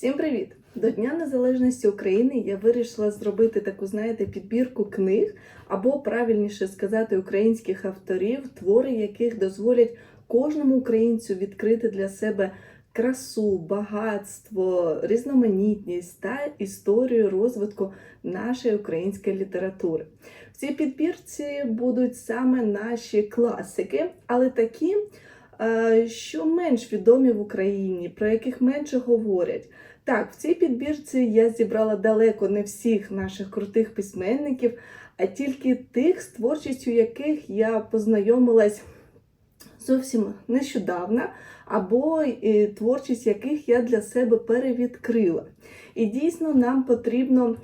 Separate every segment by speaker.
Speaker 1: Всім привіт! До Дня Незалежності України я вирішила зробити таку, знаєте, підбірку книг, або правильніше сказати, українських авторів, твори яких дозволять кожному українцю відкрити для себе красу, багатство, різноманітність та історію розвитку нашої української літератури. В цій підбірці будуть саме наші класики, але такі, е, що менш відомі в Україні, про яких менше говорять. Так, в цій підбірці я зібрала далеко не всіх наших крутих письменників, а тільки тих, з творчістю яких я познайомилась зовсім нещодавно, або е, творчість яких я для себе перевідкрила. І дійсно нам потрібно,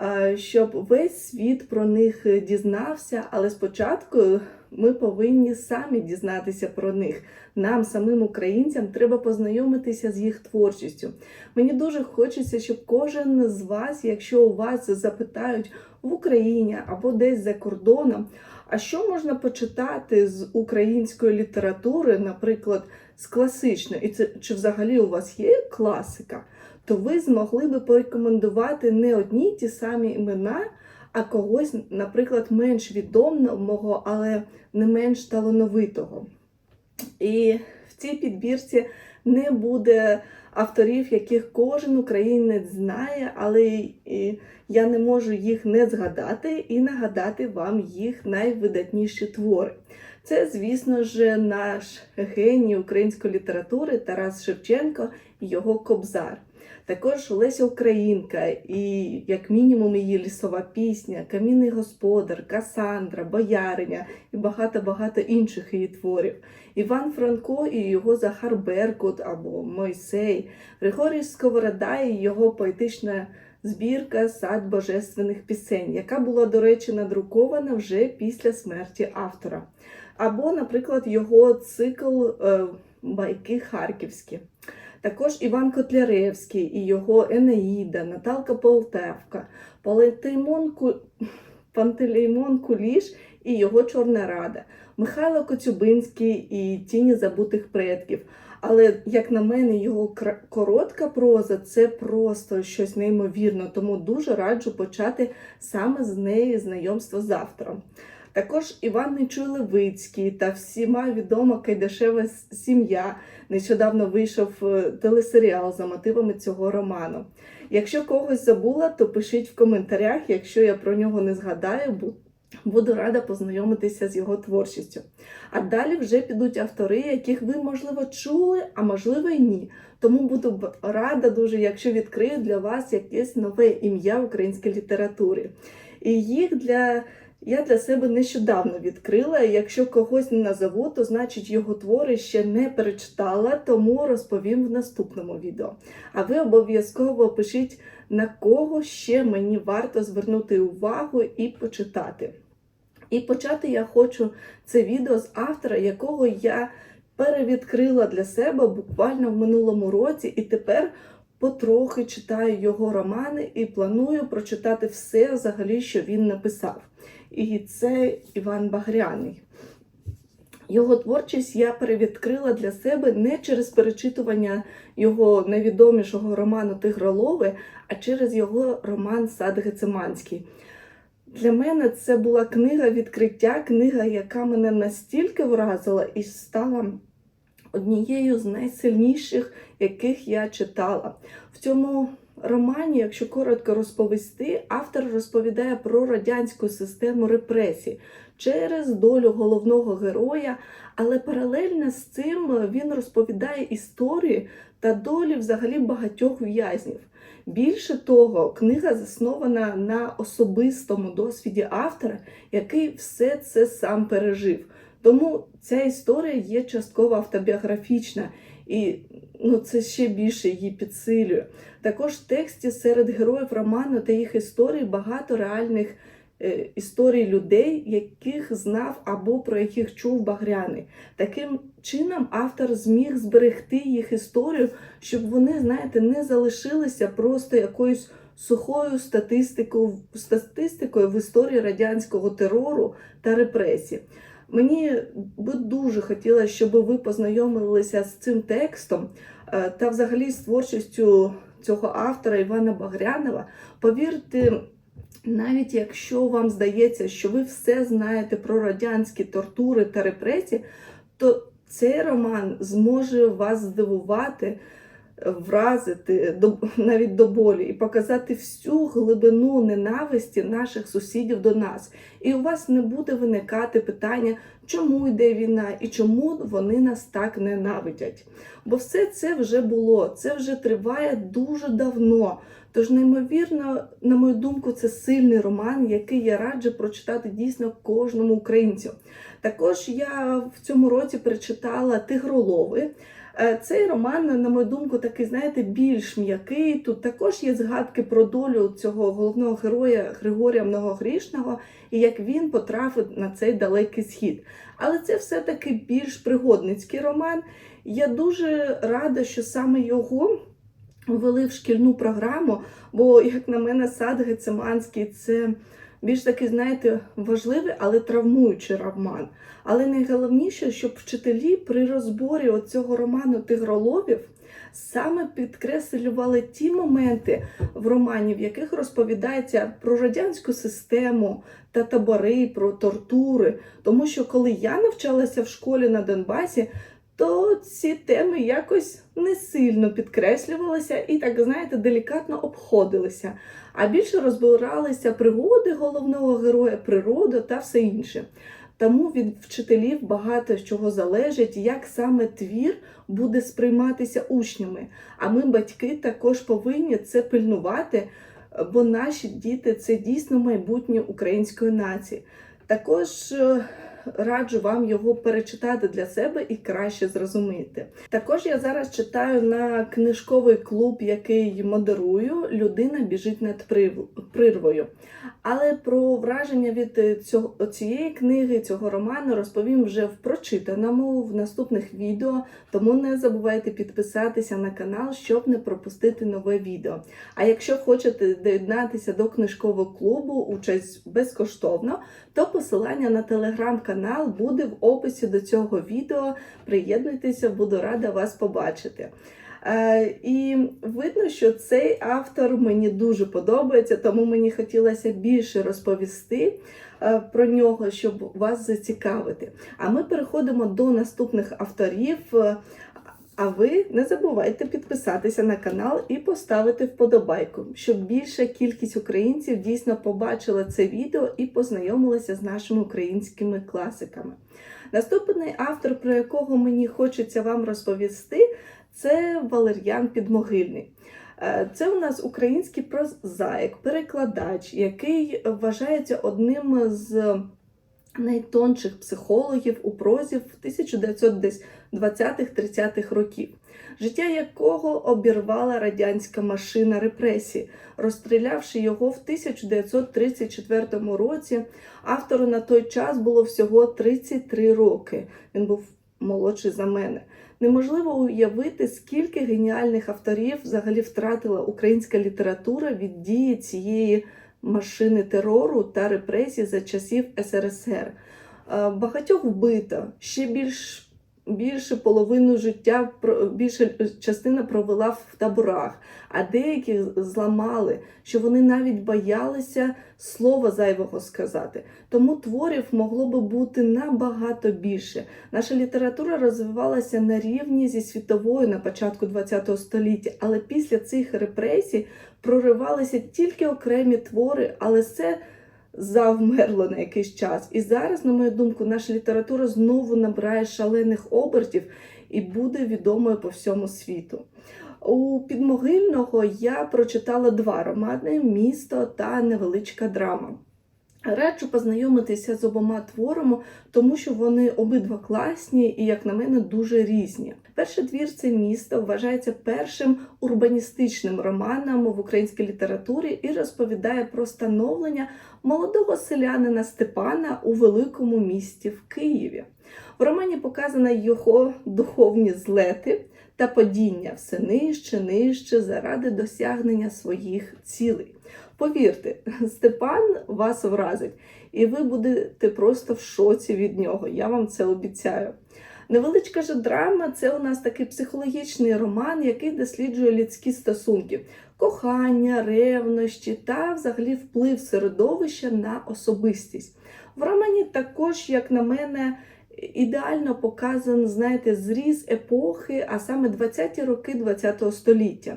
Speaker 1: е, щоб весь світ про них дізнався, але спочатку ми повинні самі дізнатися про них. Нам, самим українцям, треба познайомитися з їх творчістю. Мені дуже хочеться, щоб кожен з вас, якщо у вас запитають в Україні або десь за кордоном, а що можна почитати з української літератури, наприклад, з класичної, і це чи взагалі у вас є класика, то ви змогли би порекомендувати не одні ті самі імена, а когось, наприклад, менш відомого, але не менш талановитого. І в цій підбірці не буде авторів, яких кожен українець знає, але я не можу їх не згадати і нагадати вам їх найвидатніші твори. Це, звісно ж, наш геній української літератури Тарас Шевченко і його Кобзар. Також Леся Українка, і, як мінімум, її лісова пісня, Камінний господар, Касандра, Бояриня і багато-багато інших її творів. Іван Франко і його Захар Беркут або Мойсей, Григорій Сковорода і його поетична збірка Сад божественних пісень, яка була, до речі, надрукована вже після смерті автора. Або, наприклад, його цикл е, Байки Харківські. Також Іван Котляревський і його Енеїда, Наталка Пантелеймон, Ку... Пантелеймон Куліш і його Чорна Рада, Михайло Коцюбинський і Тіні забутих предків. Але, як на мене, його коротка проза це просто щось неймовірне, тому дуже раджу почати саме з неї знайомство з автором. Також Іван Нечуй та всіма відома Кайдашева сім'я. Нещодавно вийшов е, телесеріал за мотивами цього роману. Якщо когось забула, то пишіть в коментарях, якщо я про нього не згадаю, буду рада познайомитися з його творчістю. А далі вже підуть автори, яких ви, можливо, чули, а можливо і ні. Тому буду рада дуже, якщо відкрию для вас якесь нове ім'я в українській літературі. І їх для я для себе нещодавно відкрила. Якщо когось не назову, то значить його твори ще не перечитала, тому розповім в наступному відео. А ви обов'язково пишіть, на кого ще мені варто звернути увагу і почитати. І почати я хочу це відео з автора, якого я перевідкрила для себе буквально в минулому році, і тепер потрохи читаю його романи і планую прочитати все взагалі, що він написав. І це Іван Багряний. Його творчість я перевідкрила для себе не через перечитування його найвідомішого роману Тигролови, а через його роман Сад Гециманський. Для мене це була книга відкриття, книга, яка мене настільки вразила і стала однією з найсильніших, яких я читала. В цьому романі, якщо коротко розповісти, автор розповідає про радянську систему репресій через долю головного героя, але паралельно з цим він розповідає історії та долі взагалі багатьох в'язнів. Більше того, книга заснована на особистому досвіді автора, який все це сам пережив. Тому ця історія є частково автобіографічна, і ну, це ще більше її підсилює. Також в тексті серед героїв роману та їх історій багато реальних е, історій людей, яких знав або про яких чув Багряний. Таким чином, автор зміг зберегти їх історію, щоб вони, знаєте, не залишилися просто якоюсь сухою статистикою, статистикою в історії радянського терору та репресій. Мені би дуже хотілося, щоб ви познайомилися з цим текстом та взагалі з творчістю цього автора Івана Багрянова. Повірте, навіть якщо вам здається, що ви все знаєте про радянські тортури та репресії, то цей роман зможе вас здивувати, вразити до, навіть до болі і показати всю глибину ненависті наших сусідів до нас. І у вас не буде виникати питання, чому йде війна і чому вони нас так ненавидять. Бо все це вже було, це вже триває дуже давно. Тож, неймовірно, на мою думку, це сильний роман, який я раджу прочитати дійсно кожному українцю. Також я в цьому році перечитала Тигролови. Е, Цей роман, на мою думку, такий, знаєте, більш м'який. Тут також є згадки про долю цього головного героя Григорія Многогрішного і як він потрапив на цей далекий схід. Але це все-таки більш пригодницький роман. Я дуже рада, що саме його ввели в шкільну програму, бо, як на мене, сад Гециманський це більш такий, знаєте, важливий, але травмуючий роман. Але найголовніше, щоб вчителі при розборі цього роману Тигроловів саме підкреслювали ті моменти в романі, в яких розповідається про радянську систему та табори, про тортури. Тому що коли я навчалася в школі на Донбасі, то ці теми якось не сильно підкреслювалися і, так знаєте, делікатно обходилися, а більше розбиралися пригоди головного героя, природа та все інше. Тому від вчителів багато чого залежить, як саме твір буде сприйматися учнями. А ми, батьки, також повинні це пильнувати, бо наші діти це дійсно майбутнє української нації. Також е, раджу вам його перечитати для себе і краще зрозуміти. Також я зараз читаю на книжковий клуб, який модерую. Людина біжить над прірвою. Але про враження від цього цієї книги, цього роману розповім вже в прочитаному в наступних відео. Тому не забувайте підписатися на канал, щоб не пропустити нове відео. А якщо хочете доєднатися до книжкового клубу, участь безкоштовно, то посилання на телеграм-канал буде в описі до цього відео. Приєднуйтеся, буду рада вас побачити. Е, І видно, що цей автор мені дуже подобається, тому мені хотілося більше розповісти е, про нього, щоб вас зацікавити. А ми переходимо до наступних авторів. А ви не забувайте підписатися на канал і поставити вподобайку, щоб більша кількість українців дійсно побачила це відео і познайомилася з нашими українськими класиками. Наступний автор, про якого мені хочеться вам розповісти, це Валер'ян Підмогильний. Е, Це у нас український прозаїк, перекладач, який вважається одним з найтонших психологів у прозі в 1920-30-х років, життя якого обірвала радянська машина репресії, розстрілявши його в 1934 році. Автору на той час було всього 33 роки. Він був молодший за мене. Неможливо уявити, скільки геніальних авторів взагалі втратила українська література від дії цієї машини терору та репресій за часів СРСР. Е, Багатьох вбито, ще більш більше половину життя більша частина провела в таборах, а деякі зламали, що вони навіть боялися слова зайвого сказати. Тому творів могло би бути набагато більше. Наша література розвивалася на рівні зі світовою на початку ХХ століття, але після цих репресій проривалися тільки окремі твори, але це завмерло на якийсь час. І зараз, на мою думку, наша література знову набирає шалених обертів і буде відомою по всьому світу. У підмогильного я прочитала два романи Місто та невеличка драма. Раджу познайомитися з обома творами, тому що вони обидва класні і, як на мене, дуже різні. Перший твір це місто вважається першим урбаністичним романом в українській літературі і розповідає про становлення молодого селянина Степана у великому місті в Києві. В романі показано його духовні злети та падіння все нижче, нижче заради досягнення своїх цілей. Повірте, Степан вас вразить, і ви будете просто в шоці від нього. Я вам це обіцяю. Невеличка же драма це у нас такий психологічний роман, який досліджує людські стосунки, кохання, ревнощі та взагалі вплив середовища на особистість. В романі також, як на мене, ідеально показан, знаєте, зріз епохи, а саме 20-ті роки ХХ століття.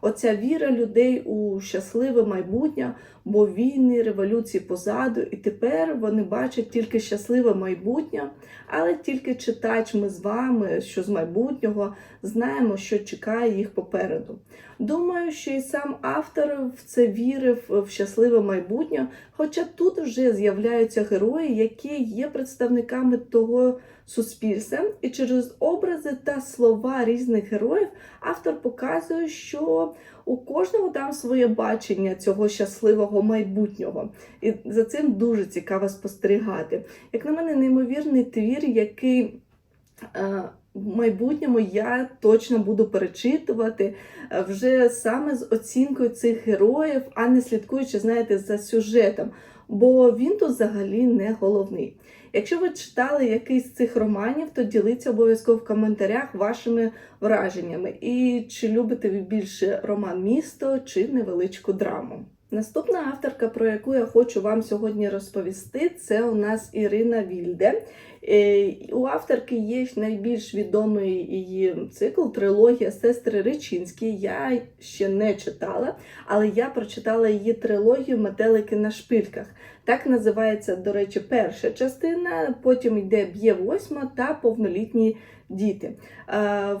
Speaker 1: Оця віра людей у щасливе майбутнє, бо війни, революції позаду, і тепер вони бачать тільки щасливе майбутнє, але тільки читач ми з вами, що з майбутнього, знаємо, що чекає їх попереду. Думаю, що і сам автор в це вірив в щасливе майбутнє, хоча тут вже з'являються герої, які є представниками того суспільства, і через образи та слова різних героїв автор показує, що у кожного там своє бачення цього щасливого майбутнього. І за цим дуже цікаво спостерігати. Як на мене, неймовірний твір, який. е, в майбутньому я точно буду перечитувати е, вже саме з оцінкою цих героїв, а не слідкуючи, знаєте, за сюжетом, бо він тут взагалі не головний. Якщо ви читали якийсь з цих романів, то діліться обов'язково в коментарях вашими враженнями. І чи любите ви більше роман місто чи невеличку драму. Наступна авторка, про яку я хочу вам сьогодні розповісти, це у нас Ірина Вільде. Е, У авторки є найбільш відомий її цикл трилогія Сестри Речинські. Я ще не читала, але я прочитала її трилогію Метелики на шпильках. Так називається, до речі, перша частина, потім йде Б'є восьма та повнолітні діти.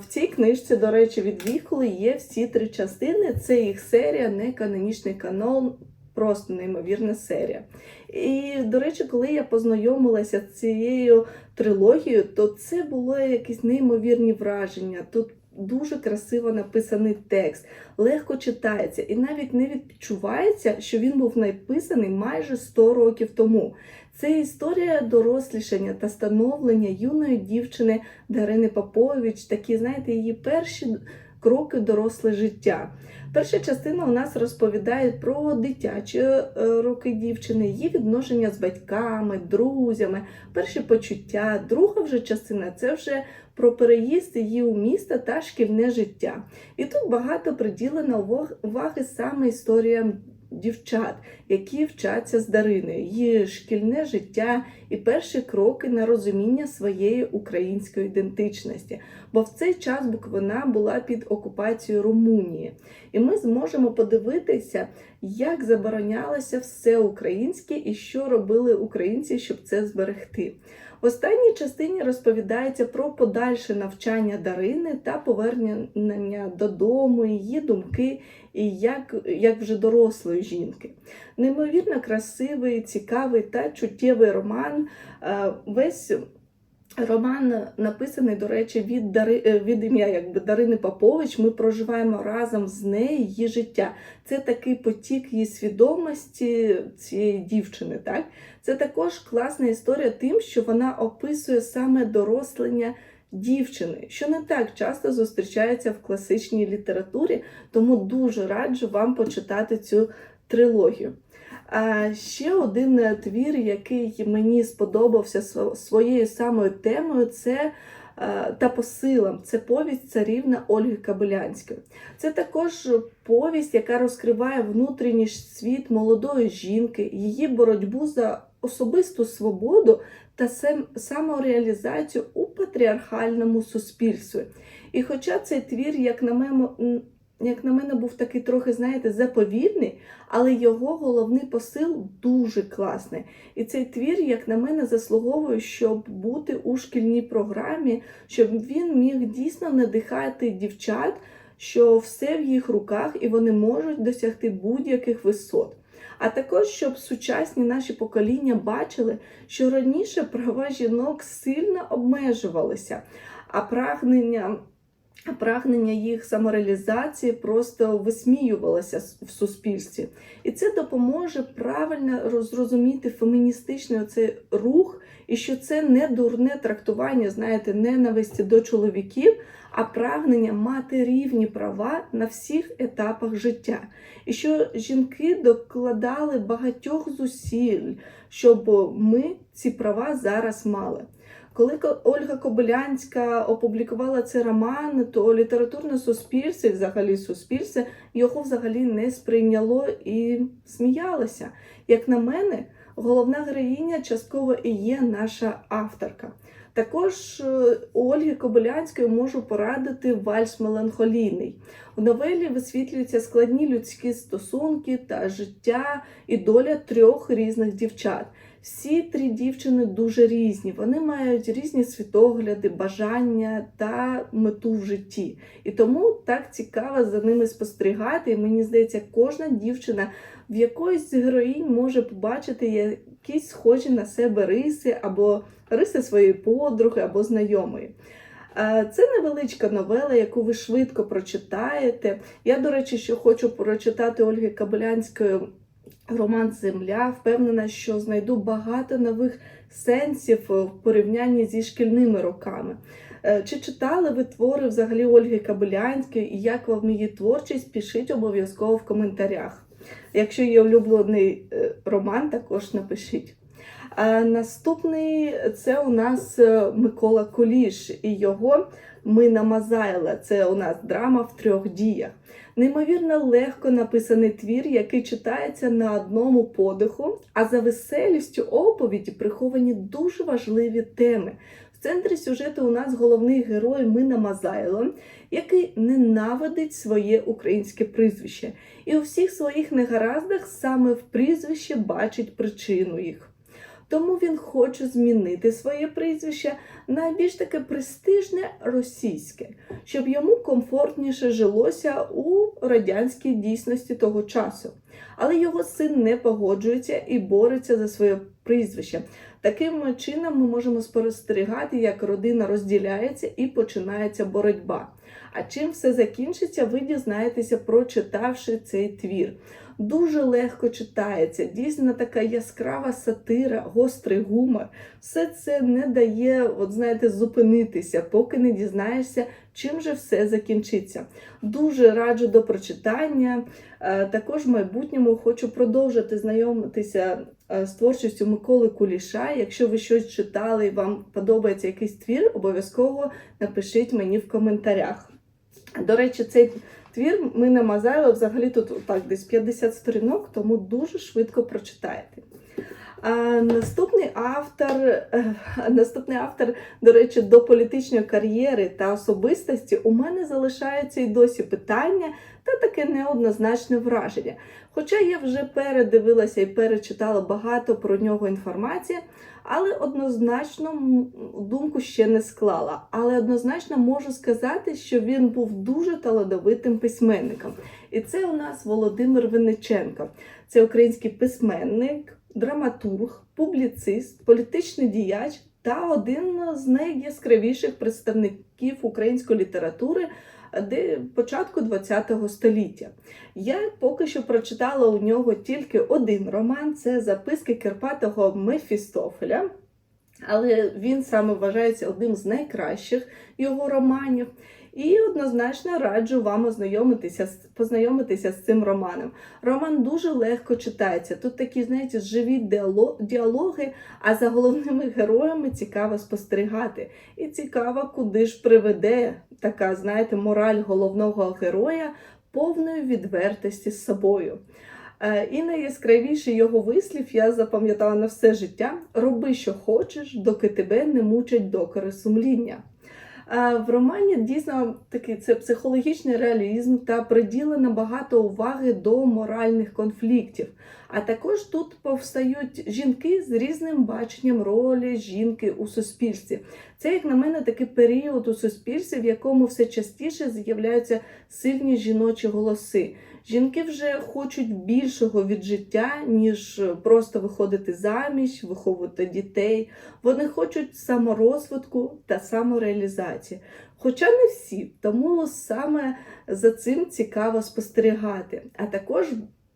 Speaker 1: В цій книжці, до речі, від Віхоли є всі три частини. Це їх серія, не канонічний канон, просто неймовірна серія. І, до речі, коли я познайомилася з цією трилогією, то це було якісь неймовірні враження. Тут дуже красиво написаний текст, легко читається, і навіть не відчувається, що він був написаний майже 100 років тому. Це історія дорослішання та становлення юної дівчини Дарини Попович, такі, знаєте, її перші кроки доросле життя. Перша частина у нас розповідає про дитячі е, роки дівчини, її відношення з батьками, друзями, перші почуття. Друга вже частина це вже про переїзд її у місто та шкільне життя. І тут багато приділено уваг- уваги саме історіям дівчат, які вчаться з Дариною, її шкільне життя і перші кроки на розуміння своєї української ідентичності. Бо в цей час Буковина була під окупацією Румунії. І ми зможемо подивитися, як заборонялося все українське і що робили українці, щоб це зберегти. В останній частині розповідається про подальше навчання Дарини та повернення додому, її думки і як, як вже дорослої жінки. Неймовірно красивий, цікавий та чуттєвий роман. Е, Весь роман написаний, до речі, від, Дари, е, від ім'я якби Дарини Попович. Ми проживаємо разом з нею її життя. Це такий потік її свідомості цієї дівчини. Так? Це також класна історія тим, що вона описує саме дорослення дівчини, що не так часто зустрічається в класичній літературі, тому дуже раджу вам почитати цю трилогію. А ще один е, твір, який мені сподобався своєю самою темою, це е, та посилом. Це повість царівна Ольги Кабилянської. Це також повість, яка розкриває внутрішній світ молодої жінки, її боротьбу за особисту свободу та самореалізацію у патріархальному суспільстві. І хоча цей твір, як на мене, як на мене, був такий трохи, знаєте, заповідний, але його головний посил дуже класний. І цей твір, як на мене, заслуговує, щоб бути у шкільній програмі, щоб він міг дійсно надихати дівчат, що все в їх руках і вони можуть досягти будь-яких висот. А також щоб сучасні наші покоління бачили, що раніше права жінок сильно обмежувалися, а прагнення прагнення їх самореалізації просто висміювалося в суспільстві. І це допоможе правильно роз- зрозуміти феміністичний оцей рух, і що це не дурне трактування, знаєте, ненависті до чоловіків, а прагнення мати рівні права на всіх етапах життя. І що жінки докладали багатьох зусиль, щоб ми ці права зараз мали. Коли Ольга Кобилянська опублікувала цей роман, то літературне суспільство, взагалі суспільство, його взагалі не сприйняло і сміялося. Як на мене, головна героїня частково і є наша авторка. Також е, у Ольги Кобилянської можу порадити вальс меланхолійний. У новелі висвітлюються складні людські стосунки та життя і доля трьох різних дівчат. Всі три дівчини дуже різні. Вони мають різні світогляди, бажання та мету в житті. І тому так цікаво за ними спостерігати. І мені здається, кожна дівчина в якоїсь героїнь може побачити якісь схожі на себе риси або риси своєї подруги або знайомої. Це невеличка новела, яку ви швидко прочитаєте. Я, до речі, ще хочу прочитати Ольги Кабелянської роман Земля. Впевнена, що знайду багато нових сенсів в порівнянні зі шкільними роками. Е, Чи читали ви твори взагалі Ольги Кабелянської і як вам її творчість? Пишіть обов'язково в коментарях. Якщо є улюблений е, роман, також напишіть. Наступний це у нас е, Микола Куліш і його Мина Мазайла. Це у нас драма в трьох діях. Неймовірно легко написаний твір, який читається на одному подиху, а за веселістю оповіді приховані дуже важливі теми. В центрі сюжету у нас головний герой Мина Мазайло, який ненавидить своє українське прізвище, і у всіх своїх негараздах саме в прізвище бачить причину їх. Тому він хоче змінити своє прізвище на більш таке престижне російське, щоб йому комфортніше жилося у радянській дійсності того часу. Але його син не погоджується і бореться за своє прізвище. Таким чином ми можемо спостерігати, як родина розділяється і починається боротьба. А чим все закінчиться, ви дізнаєтеся, прочитавши цей твір. Дуже легко читається, дійсно така яскрава сатира, гострий гумор. Все це не дає, от знаєте, зупинитися, поки не дізнаєшся, чим же все закінчиться. Дуже раджу до прочитання. Е, Також в майбутньому хочу продовжити знайомитися з творчістю Миколи Куліша. Якщо ви щось читали і вам подобається якийсь твір, обов'язково напишіть мені в коментарях. До речі, цей твір ми намазали взагалі тут так, десь 50 сторінок, тому дуже швидко прочитаєте. Наступний автор, е, наступний автор, до речі, до політичної кар'єри та особистості у мене залишаються і досі питання та таке неоднозначне враження. Хоча я вже передивилася і перечитала багато про нього інформації, але однозначно думку ще не склала. Але однозначно можу сказати, що він був дуже талановитим письменником. І це у нас Володимир Винниченко. Це український письменник, драматург, публіцист, політичний діяч та один з найяскравіших представників української літератури де початку ХХ століття. Я поки що прочитала у нього тільки один роман це записки Кирпатого Мефістофеля. Але він саме вважається одним з найкращих його романів. І однозначно раджу вам ознайомитися, познайомитися з цим романом. Роман дуже легко читається. Тут такі, знаєте, живі діалоги, а за головними героями цікаво спостерігати. І цікаво, куди ж приведе така, знаєте, мораль головного героя повної відвертості з собою. Е, І найяскравіший його вислів я запам'ятала на все життя: роби, що хочеш, доки тебе не мучать докори сумління. В романі дійсно такий це психологічний реалізм та приділено багато уваги до моральних конфліктів. А також тут повстають жінки з різним баченням ролі жінки у суспільстві. Це, як на мене, такий період у суспільстві, в якому все частіше з'являються сильні жіночі голоси. Жінки вже хочуть більшого від життя, ніж просто виходити заміж, виховувати дітей. Вони хочуть саморозвитку та самореалізації. Хоча не всі, тому саме за цим цікаво спостерігати. А також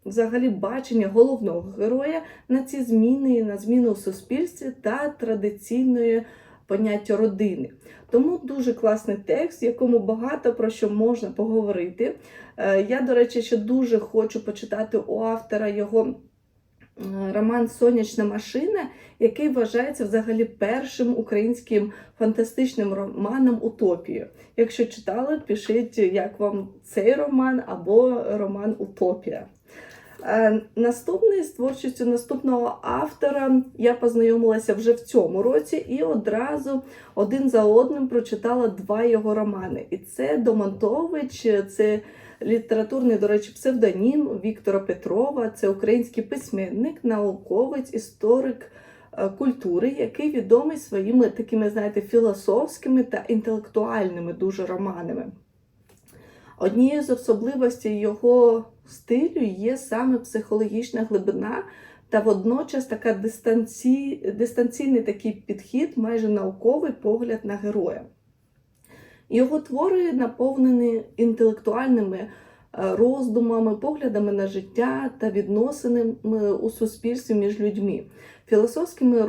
Speaker 1: взагалі бачення головного героя на ці зміни, на зміни у суспільстві та традиційної поняття родини. Тому дуже класний текст, в якому багато про що можна поговорити. Е, Я, до речі, ще дуже хочу почитати у автора його роман Сонячна машина, який вважається взагалі першим українським фантастичним романом Утопію. Якщо читали, пишіть, як вам цей роман або роман Утопія. Е, Наступний з творчістю наступного автора я познайомилася вже в цьому році і одразу один за одним прочитала два його романи. І це Домонтович, це літературний, до речі, псевдонім Віктора Петрова. Це український письменник, науковець, історик е, культури, який відомий своїми такими, знаєте, філософськими та інтелектуальними дуже романами. Однією з особливостей його стилю є саме психологічна глибина та водночас така дистанці... дистанційний такий підхід, майже науковий погляд на героя. Його твори наповнені інтелектуальними е, роздумами, поглядами на життя та відносинами у суспільстві між людьми, філософськими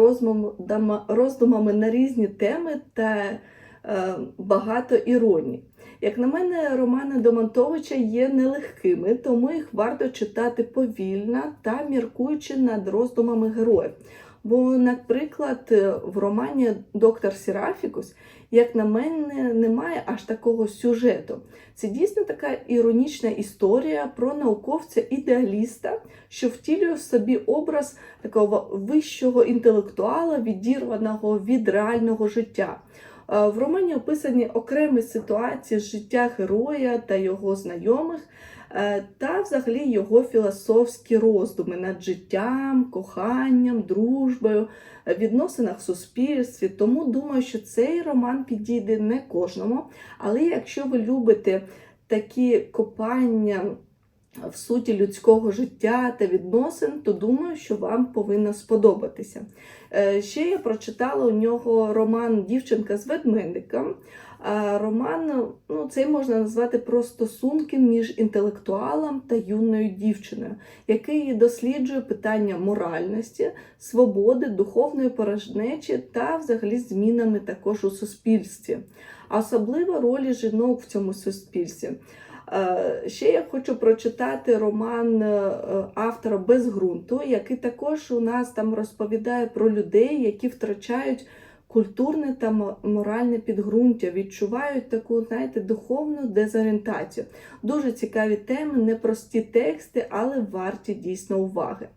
Speaker 1: роздумами, на різні теми та е, багато іронії. Як на мене, романи Домонтовича є нелегкими, тому їх варто читати повільно та міркуючи над роздумами героїв. Бо, наприклад, в романі Доктор Серафікус, як на мене, немає аж такого сюжету. Це дійсно така іронічна історія про науковця-ідеаліста, що втілює в собі образ такого вищого інтелектуала, відірваного від реального життя. Е, В романі описані окремі ситуації життя героя та його знайомих, е, та взагалі його філософські роздуми над життям, коханням, дружбою, е, відносинах в суспільстві. Тому думаю, що цей роман підійде не кожному. Але якщо ви любите такі копання в суті людського життя та відносин, то думаю, що вам повинно сподобатися. Е, Ще я прочитала у нього роман Дівчинка з ведмедиком. Роман ну, цей можна назвати про стосунки між інтелектуалом та юною дівчиною, який досліджує питання моральності, свободи, духовної порожнечі та взагалі змінами також у суспільстві, а особливо ролі жінок в цьому суспільстві. Е, Ще я хочу прочитати роман е, автора Без ґрунту, який також у нас там розповідає про людей, які втрачають культурне та моральне підґрунтя, відчувають таку, знаєте, духовну дезорієнтацію. Дуже цікаві теми, непрості тексти, але варті дійсно уваги.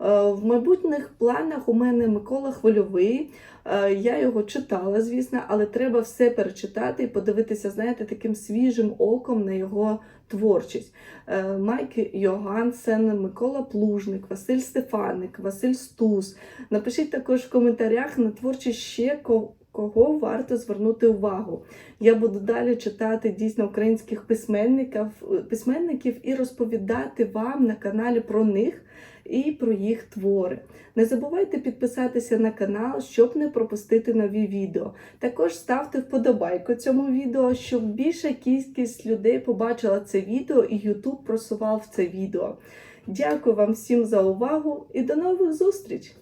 Speaker 1: Е, В майбутніх планах у мене Микола Хвильовий. Е, Я його читала, звісно, але треба все перечитати і подивитися, знаєте, таким свіжим оком на його творчість. Е, Майк Йогансен, Микола Плужник, Василь Стефаник, Василь Стус. Напишіть також в коментарях на творчість ще кого варто звернути увагу. Я буду далі читати дійсно українських письменників, письменників і розповідати вам на каналі про них і про їх твори. Не забувайте підписатися на канал, щоб не пропустити нові відео. Також ставте вподобайку цьому відео, щоб більша кількість людей побачила це відео і YouTube просував це відео. Дякую вам всім за увагу і до нових зустріч!